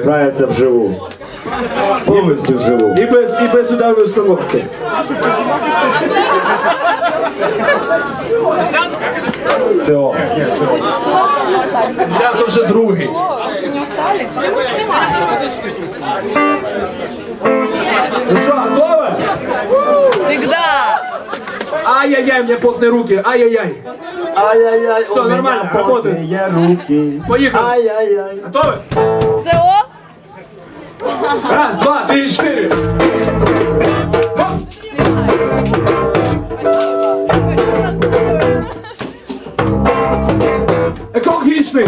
Грається вживу. Повністю вживу. І без, і без ударної установки. Це о. Я то вже другий. Не устали? Ну що, готове? Всегда. Ай-яй-яй, мне потные руки. Ай-яй-яй. Ай-яй-яй, Всё, у нормально, меня работает. потные руки. Поехали. Ай-яй-яй. Готовы? ЦО. Раз, два, три. Хоп. Екологічний.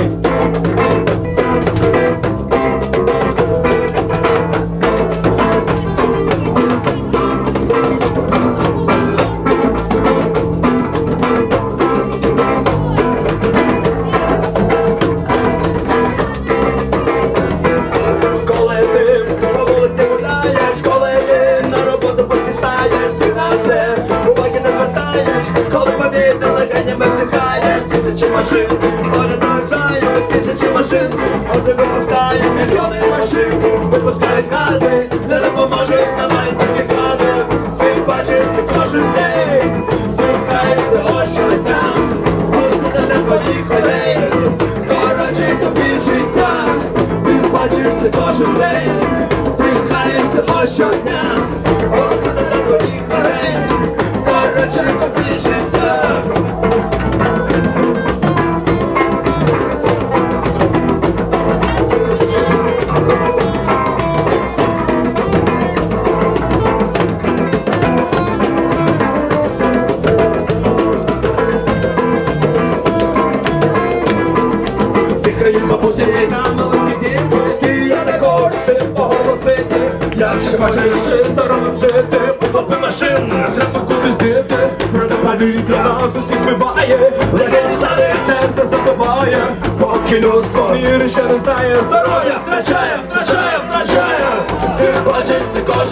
Мільйони машин, випускають гази, не допоможуть на тільки гази, він бачиться кожен день, дихається очі там, откуда не твоїх людей, коротше тобі життя. він бачиться кожен день, дихаєш очі щодня, Дихають бабусі, і я також ти оголосити, якщо бачиш здоровим жити, хлопи машин, треба кудись дити, продавати для нас усіх вбиває, легені сади, серце забиває, поки людство мір ще не знає, здоров'я. Втрачає, втрачає, втрачає, ти бачиш це кожен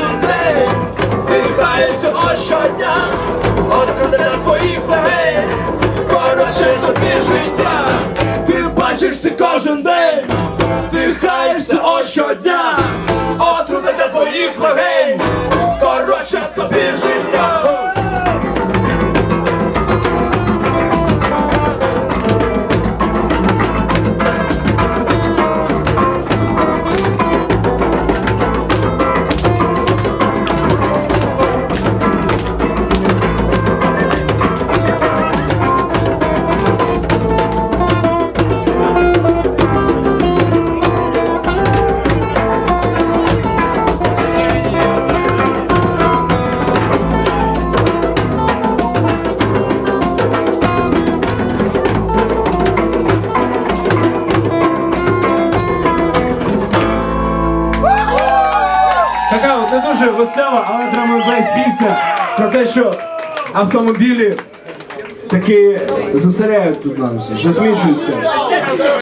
весела, але драм-н-бейс пісня про те, що автомобілі таки засоряють тут нам всі, засмічуються.